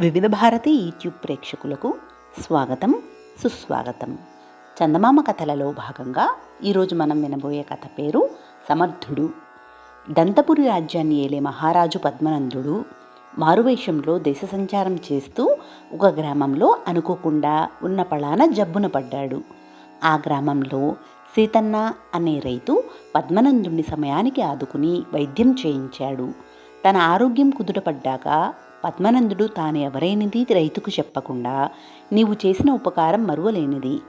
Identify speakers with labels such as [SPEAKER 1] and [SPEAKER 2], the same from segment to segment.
[SPEAKER 1] వివిధ భారతి యూట్యూబ్ ప్రేక్షకులకు స్వాగతం సుస్వాగతం. చందమామ కథలలో భాగంగా ఈరోజు మనం వినబోయే కథ పేరు సమర్థుడు. దంతపురి రాజ్యాన్ని ఏలే మహారాజు పద్మనందుడు మారువేషంలో దేశ సంచారం చేస్తూ ఒక గ్రామంలో అనుకోకుండా ఉన్న పళాన జబ్బున పడ్డాడు. ఆ గ్రామంలో సీతన్న అనే రైతు పద్మనందుని సమయానికి ఆదుకుని వైద్యం చేయించాడు. తన ఆరోగ్యం కుదుటపడ్డాక పద్మనందుడు తాను ఎవరైనది రైతుకు చెప్పకుండా నీవు చేసిన ఉపకారం మరువలేనిది.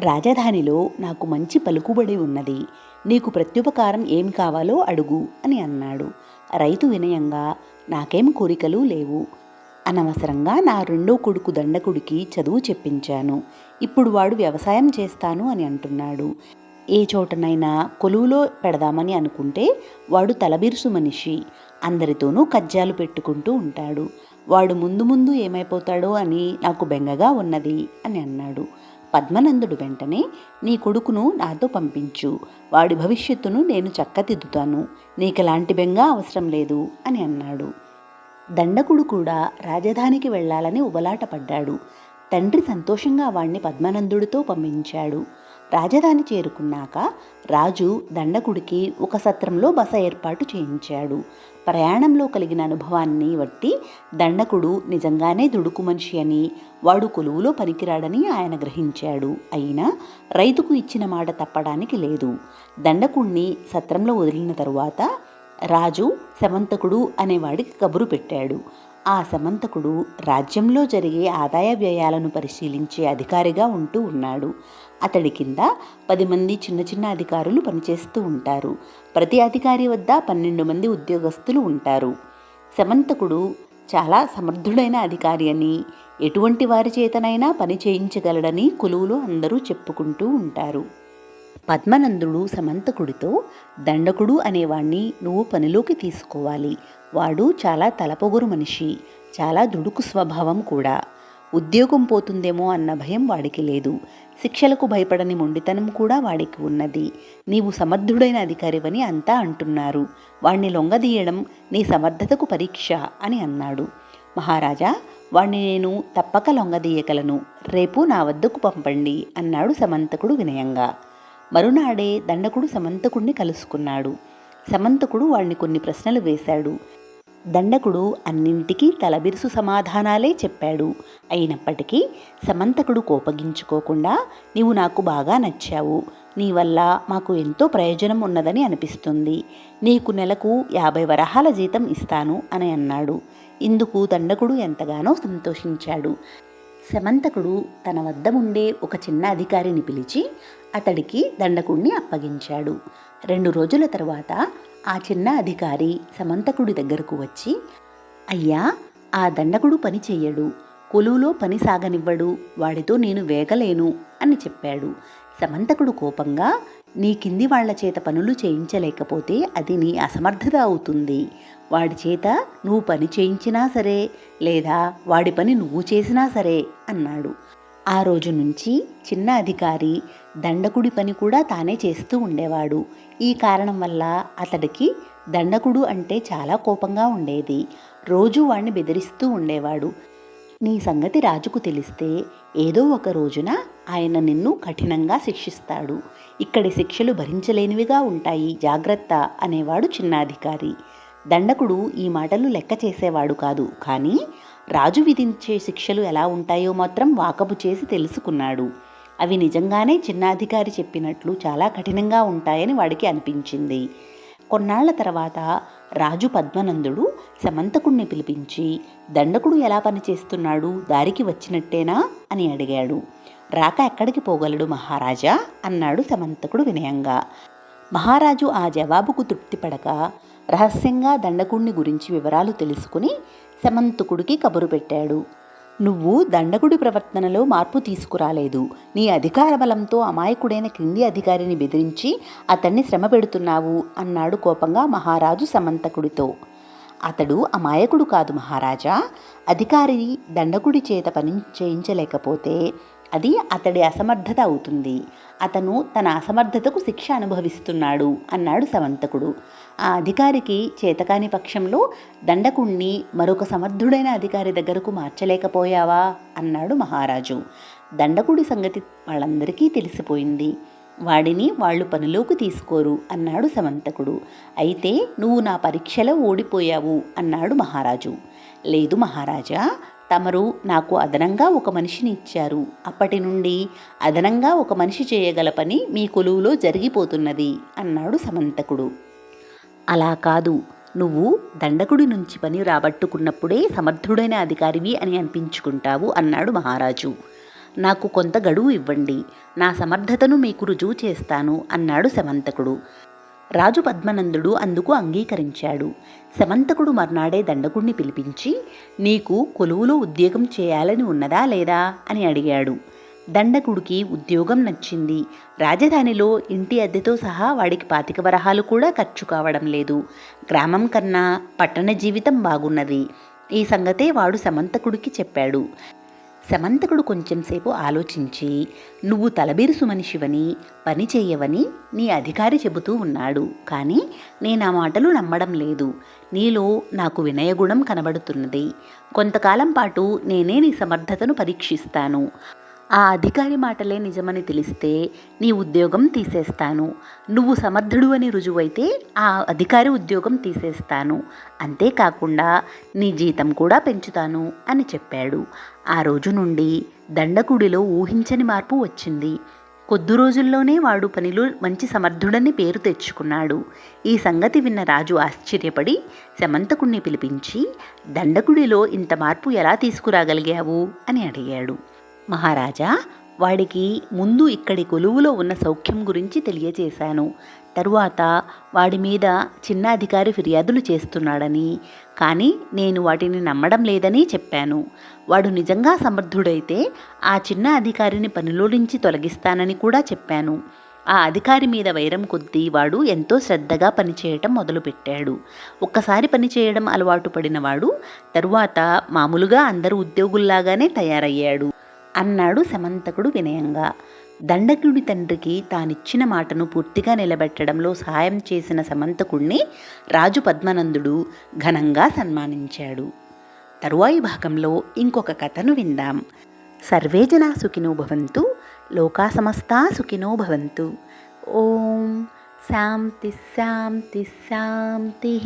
[SPEAKER 1] రాజధానిలో నాకు మంచి పలుకుబడి ఉన్నది. నీకు ప్రత్యుపకారం ఏమి కావాలో అడుగు అని అన్నాడు. రైతు వినయంగా నాకేం కోరికలు లేవు. అనవసరంగా నా రెండో కొడుకు దండకుడికి చదువు చెప్పించాను. ఇప్పుడు వాడు వ్యవసాయం చేస్తాను అని అంటున్నాడు. ఏ చోటనైనా కొలువులో పెడదామని అనుకుంటే వాడు తలబిరుసు మనిషి. అందరితోనూ కజ్జాలు పెట్టుకుంటూ ఉంటాడు. వాడు ముందు ముందు ఏమైపోతాడో అని నాకు బెంగగా ఉన్నది అని అన్నాడు. పద్మనందుడు వెంటనే నీ కొడుకును నాతో పంపించు. వాడి భవిష్యత్తును నేను చక్కదిద్దుతాను నీకెలాంటి బెంగ అవసరం లేదు అని అన్నాడు. దండకుడు కూడా రాజధానికి వెళ్ళాలని ఉబలాట పడ్డాడు తండ్రి సంతోషంగా వాణ్ణి పద్మనందుడితో పంపించాడు. రాజధాని చేరుకున్నాక రాజు దండకుడికి ఒక సత్రంలో బస ఏర్పాటు చేయించాడు. ప్రయాణంలో కలిగిన అనుభవాన్ని బట్టి దండకుడు నిజంగానే దుడుకు మనిషి అని వాడు కొలువులో పనికిరాడని ఆయన గ్రహించాడు. అయినా రైతుకు ఇచ్చిన మాట తప్పడానికి లేదు. దండకుణ్ణి సత్రంలో వదిలిన తరువాత రాజు శమంతకుడు అనేవాడికి కబురు పెట్టాడు. ఆ సమంతకుడు రాజ్యంలో జరిగే ఆదాయ వ్యయాలను పరిశీలించే అధికారిగా ఉంటూ ఉన్నాడు. అతడి కింద పది మంది చిన్న చిన్న అధికారులు పనిచేస్తూ ఉంటారు. ప్రతి అధికారి వద్ద పన్నెండు మంది ఉద్యోగస్తులు ఉంటారు. సమంతకుడు చాలా సమర్థుడైన అధికారి అని ఎటువంటి వారి చేతనైనా పని చేయించగలడని కులువులు అందరూ చెప్పుకుంటూ ఉంటారు. పద్మనందుడు సమంతకుడితో దండకుడు అనేవాణ్ణి నువ్వు పనిలోకి తీసుకోవాలి. వాడు చాలా తలపొగురు మనిషి చాలా దుడుకు స్వభావం కూడా. ఉద్యోగం పోతుందేమో అన్న భయం వాడికి లేదు. శిక్షలకు భయపడని మొండితనం కూడా వాడికి ఉన్నది. నీవు సమర్థుడైన అధికారివని అంతా అంటున్నారు. వాణ్ణి లొంగదీయడం నీ సమర్థతకు పరీక్ష అని అన్నాడు. మహారాజా వాణ్ణి నేను తప్పక లొంగదీయగలను. రేపు నా వద్దకు పంపండి అన్నాడు సమంతకుడు వినయంగా. మరునాడే దండకుడు సమంతకుడిని కలుసుకున్నాడు. సమంతకుడు వాణ్ణి కొన్ని ప్రశ్నలు వేశాడు. దండకుడు అన్నింటికీ తలబిరుసు సమాధానాలే చెప్పాడు. అయినప్పటికీ సమంతకుడు కోపగించుకోకుండా నీవు నాకు బాగా నచ్చావు. నీ వల్ల మాకు ఎంతో ప్రయోజనం ఉన్నదని అనిపిస్తుంది. నీకు నెలకు యాభై వరహాల జీతం ఇస్తాను అని అన్నాడు. ఇందుకు దండకుడు ఎంతగానో సంతోషించాడు. సమంతకుడు తన వద్ద ఉండే ఒక చిన్న అధికారిని పిలిచి అతడికి దండకుణ్ణి అప్పగించాడు. రెండు రోజుల తరువాత ఆ చిన్న అధికారి సమంతకుడి దగ్గరకు వచ్చి అయ్యా ఆ దండకుడు పని చెయ్యడు. కొలువులో పని సాగనివ్వడు. వాడితో నేను వేగలేను అని చెప్పాడు. సమంతకుడు కోపంగా నీ కింది వాళ్ళ చేత పనులు చేయించలేకపోతే అది నీ అసమర్థత అవుతుంది. వాడి చేత నువ్వు పని చేయించినా సరే లేదా వాడి పని నువ్వు చేసినా సరే అన్నాడు. ఆ రోజు నుంచి చిన్న అధికారి దండకుడి పని కూడా తానే చేస్తూ ఉండేవాడు. ఈ కారణం వల్ల అతడికి దండకుడు అంటే చాలా కోపంగా ఉండేది. రోజు వాణ్ణి బెదిరిస్తూ ఉండేవాడు. నీ సంగతి రాజుకు తెలిస్తే ఏదో ఒక రోజున ఆయన నిన్ను కఠినంగా శిక్షిస్తాడు. ఇక్కడి శిక్షలు భరించలేనివిగా ఉంటాయి. జాగ్రత్త అనేవాడు చిన్నాధికారి. దండకుడు ఈ మాటలు లెక్క చేసేవాడు కాదు. కానీ రాజు విధించే శిక్షలు ఎలా ఉంటాయో మాత్రం వాకపు చేసి తెలుసుకున్నాడు. అవి నిజంగానే చిన్నాధికారి చెప్పినట్లు చాలా కఠినంగా ఉంటాయని వాడికి అనిపించింది. కొన్నాళ్ళ తర్వాత రాజు పద్మనందుడు సమంతకుణ్ణి పిలిపించి దండకుడు ఎలా పనిచేస్తున్నాడు దారికి వచ్చినట్టేనా? అని అడిగాడు. రాక ఎక్కడికి పోగలడు మహారాజా? అన్నాడు సమంతకుడు వినయంగా. మహారాజు ఆ జవాబుకు తృప్తిపడక రహస్యంగా దండకుడిని గురించి వివరాలు తెలుసుకుని సమంతకుడికి కబురు పెట్టాడు. నువ్వు దండకుడి ప్రవర్తనలో మార్పు తీసుకురాలేదు. నీ అధికార బలంతో అమాయకుడైన క్రింది అధికారిని బెదిరించి అతన్ని శ్రమ పెడుతున్నావు అన్నాడు కోపంగా మహారాజు సమంతకుడితో. అతడు అమాయకుడు కాదు మహారాజా. అధికారి దండకుడి చేత పని చేయించలేకపోతే అది అతడి అసమర్థత అవుతుంది. అతను తన అసమర్థతకు శిక్ష అనుభవిస్తున్నాడు అన్నాడు సమంతకుడు ఆ అధికారికి చేతకాని పక్షంలో దండకుణ్ణి మరొక సమర్థుడైన అధికారి దగ్గరకు మార్చలేకపోయావా? అన్నాడు మహారాజు. దండకుడి సంగతి వాళ్ళందరికీ తెలిసిపోయింది. వాడిని వాళ్ళు పనిలోకి తీసుకోరు అన్నాడు సమంతకుడు అయితే నువ్వు నా పరీక్షలో ఓడిపోయావు అన్నాడు మహారాజు. లేదు మహారాజా తమరు నాకు అదనంగా ఒక మనిషిని ఇచ్చారు. అప్పటి నుండి అదనంగా ఒక మనిషి చేయగల పని మీ కొలువులో జరిగిపోతున్నది అన్నాడు సమంతకుడు. అలా కాదు. నువ్వు దండకుడి నుంచి పని రాబట్టుకున్నప్పుడే సమర్థుడైన అధికారివి అని అనిపించుకుంటావు అన్నాడు మహారాజు. నాకు కొంత గడువు ఇవ్వండి. నా సమర్థతను మీకు రుజువు చేస్తాను అన్నాడు సమంతకుడు. రాజు పద్మనందుడు అందుకు అంగీకరించాడు. సమంతకుడు మర్నాడే దండకుడిని పిలిపించి నీకు కొలువులో ఉద్యోగం చేయాలని ఉన్నదా లేదా? అని అడిగాడు. దండకుడికి ఉద్యోగం నచ్చింది. రాజధానిలో ఇంటి అద్దెతో సహా వాడికి పాతిక వరహాలు కూడా ఖర్చు కావడం లేదు. గ్రామం కన్నా పట్టణ జీవితం బాగున్నది. ఈ సంగతే వాడు సమంతకుడికి చెప్పాడు. సమంతకుడు కొంచెంసేపు ఆలోచించి నువ్వు తలబిరుసు మనిషివని పని చేయవని నీ అధికారి చెబుతూ ఉన్నాడు. కానీ నేను ఆ మాటలు నమ్మడం లేదు. నీలో నాకు వినయగుణం కనబడుతున్నది. కొంతకాలం పాటు నేనే నీ సమర్థతను పరీక్షిస్తాను. ఆ అధికారి మాటలే నిజమని తెలిస్తే నీ ఉద్యోగం తీసేస్తాను. నువ్వు సమర్థుడు అని రుజువైతే ఆ అధికారి ఉద్యోగం తీసేస్తాను. అంతేకాకుండా నీ జీతం కూడా పెంచుతాను అని చెప్పాడు. ఆ రోజు నుండి దండకుడిలో ఊహించని మార్పు వచ్చింది. కొద్ది రోజుల్లోనే వాడు పనిలో మంచి సమర్థుడని పేరు తెచ్చుకున్నాడు. ఈ సంగతి విన్న రాజు ఆశ్చర్యపడి శమంతకుణ్ణి పిలిపించి దండకుడిలో ఇంత మార్పు ఎలా తీసుకురాగలిగావు? అని అడిగాడు. మహారాజా వాడికి ముందు ఇక్కడి కొలువులో ఉన్న సౌఖ్యం గురించి తెలియజేశాను తరువాత వాడి మీద చిన్న అధికారి ఫిర్యాదులు చేస్తున్నాడని కానీ నేను వాటిని నమ్మడం లేదని చెప్పాను. వాడు నిజంగా సమర్థుడైతే ఆ చిన్న అధికారిని పనిలో నుంచి తొలగిస్తానని కూడా చెప్పాను. ఆ అధికారి మీద వైరం కొద్దీ వాడు ఎంతో శ్రద్ధగా పనిచేయటం మొదలుపెట్టాడు. ఒక్కసారి పనిచేయడం అలవాటు పడినవాడు తరువాత మామూలుగా అందరు ఉద్యోగుల్లాగానే తయారయ్యాడు. అన్నాడు సమంతకుడు వినయంగా. దండకుడి తండ్రికి తానిచ్చిన మాటను పూర్తిగా నిలబెట్టడంలో సహాయం చేసిన సమంతకుణ్ణి రాజు పద్మనందుడు ఘనంగా సన్మానించాడు. తరువాయి భాగంలో ఇంకొక కథను విందాం. సర్వే జనా సుఖినో భవంతు లోకా సమస్తా సుఖినో భవంతు. ఓం శాంతి శాంతి శాంతి.